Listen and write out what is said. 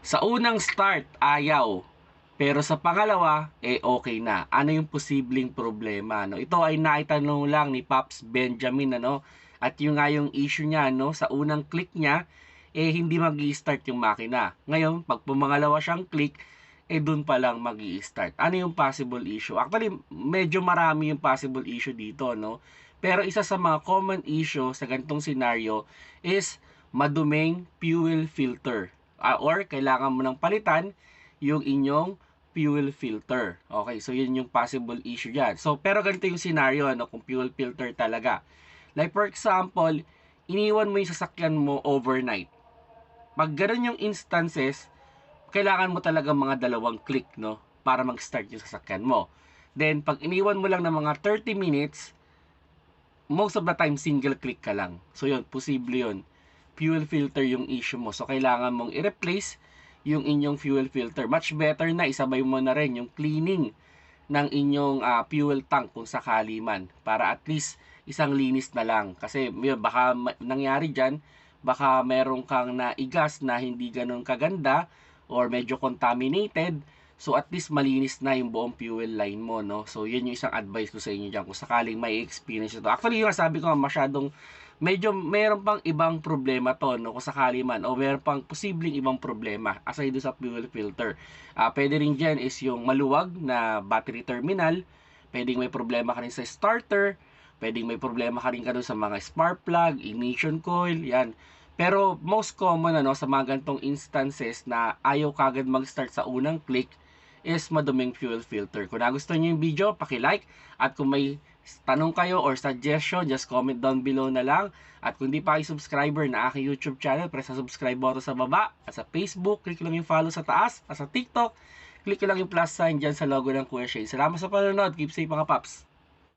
Sa unang start, ayaw. Pero sa pangalawa, eh okay na. Ano yung posibleng problema? No? Ito ay naitanong lang ni Pops Benjamin. Ano? At yung nga yung issue niya, no? sa unang click niya, eh hindi mag start yung makina. Ngayon, pag pumangalawa siyang click, eh dun pa lang mag start Ano yung possible issue? Actually, medyo marami yung possible issue dito, no? Pero isa sa mga common issue sa ganitong scenario is maduming fuel filter. Ah, or kailangan mo ng palitan yung inyong fuel filter. Okay, so yun yung possible issue dyan. So, pero ganito yung scenario, ano, kung fuel filter talaga. Like for example, iniwan mo yung sasakyan mo overnight. Pag ganun yung instances, kailangan mo talaga mga dalawang click, no? Para mag-start yung sasakyan mo. Then, pag iniwan mo lang ng mga 30 minutes, most of the time, single click ka lang. So, yun, posible yun. Fuel filter yung issue mo. So, kailangan mong i-replace yung inyong fuel filter. Much better na isabay mo na rin yung cleaning ng inyong uh, fuel tank kung sakali man para at least isang linis na lang kasi yun, baka nangyari dyan baka meron kang naigas na hindi ganun kaganda or medyo contaminated so at least malinis na yung buong fuel line mo no? So yun yung isang advice ko sa inyo dyan kung sakaling may experience ito actually yung sabi ko masyadong medyo meron pang ibang problema to no? Kung sakali man o meron pang posibleng ibang problema aside sa fuel filter. Uh, pwede rin diyan is yung maluwag na battery terminal, pwedeng may problema ka rin sa starter, pwedeng may problema ka rin ka sa mga spark plug, ignition coil, yan. Pero most common ano sa mga gantong instances na ayaw kagad mag-start sa unang click is maduming fuel filter. Kung nagustuhan niyo yung video, paki-like at kung may tanong kayo or suggestion, just comment down below na lang. At kung di pa kayo subscriber na aking YouTube channel, press sa subscribe button sa baba. At sa Facebook, click lang yung follow sa taas. At sa TikTok, click lang yung plus sign dyan sa logo ng Kuya Shay. Salamat sa panonood. Keep safe mga paps.